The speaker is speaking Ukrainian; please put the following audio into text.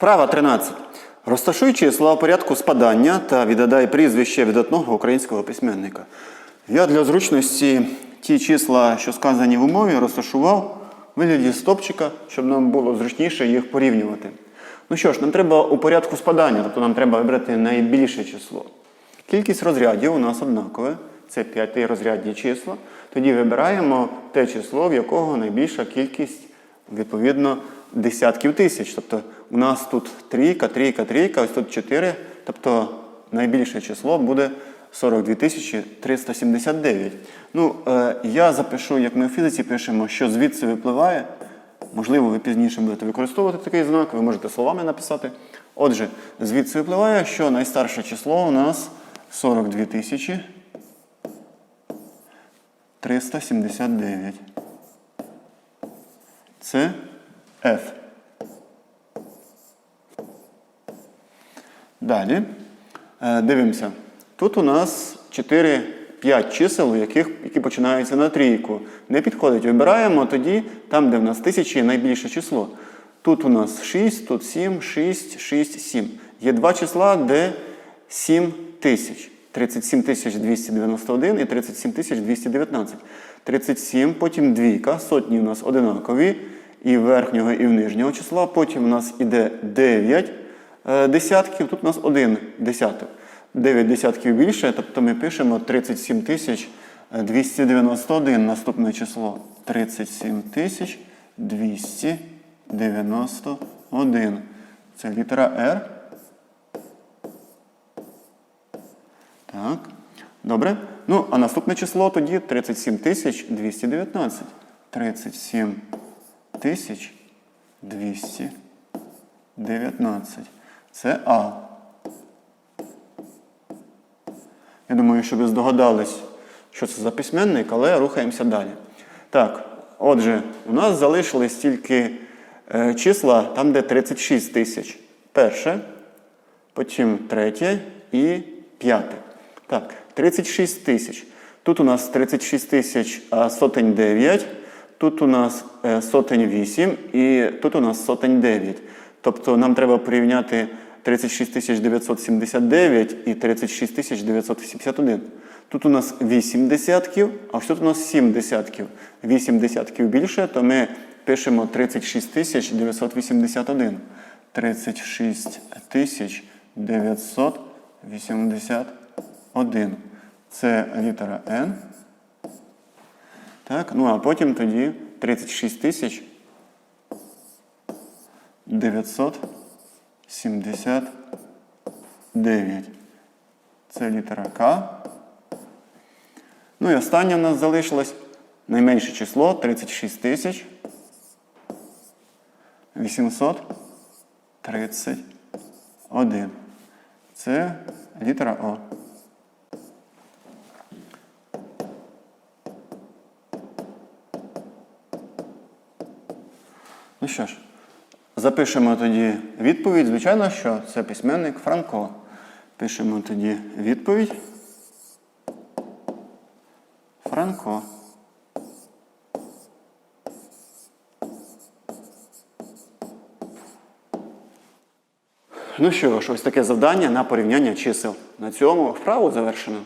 Вправа 13. Розташуй числа у порядку спадання та відгадай прізвище видатного українського письменника. Я для зручності ті числа, що сказані в умові, розташував у вигляді стопчика, щоб нам було зручніше їх порівнювати. Ну що ж, нам треба у порядку спадання, тобто нам треба вибрати найбільше число. Кількість розрядів у нас однакове, це п'ятирозрядні числа. Тоді вибираємо те число, в якого найбільша кількість, відповідно, десятків тисяч. Тобто у нас тут трійка, трійка, трійка, ось тут 4, тобто найбільше число буде 42 тисячі 379. Ну, е, я запишу, як ми в фізиці пишемо, що звідси випливає. Можливо, ви пізніше будете використовувати такий знак, ви можете словами написати. Отже, звідси випливає, що найстарше число у нас 42 тисячі 379. Це F. Далі е, дивимося. Тут у нас 4, 5 чисел, яких, які починаються на трійку. Не підходить. Вибираємо тоді, там, де в нас тисячі, найбільше число. Тут у нас 6, тут 7, 6, 6, 7. Є два числа, де 7 тисяч. 37 291 і 37 тисяч 219. 37, потім двійка, сотні у нас одинакові, і верхнього, і нижнього числа. Потім у нас іде 9 е, десятків, тут у нас 1 десяток. 9 десятків більше, тобто ми пишемо 37 291 наступне число. 37 тисяч 291. Це літера R. Так. Добре. Ну, а наступне число тоді 37 219. 37 тисяч 219. Це А. Я думаю, що ви здогадались, що це за письменник, але рухаємося далі. Так, отже, у нас залишились тільки е, числа там, де 36 тисяч. Перше, потім третє і п'яте. Так, 36 тисяч. Тут у нас 36 тисяч а сотень 9, тут у нас е, сотень 8 і тут у нас сотень 9. Тобто нам треба порівняти 36 979 і 36 тисяч 981. Тут у нас 8 десятків, а тут у нас 7 десятків. 8 десятків більше, то ми пишемо 36 тисяч 981. 36 981. Це літера N. Так, ну а потім тоді 36 тисяч 979. Це літера К. Ну і останнє в нас залишилось найменше число 36 тисяч 831. Це літера О. Ну що ж, запишемо тоді відповідь. Звичайно, що це письменник Франко. Пишемо тоді відповідь. Франко. Ну що ж, ось таке завдання на порівняння чисел. На цьому вправу завершено.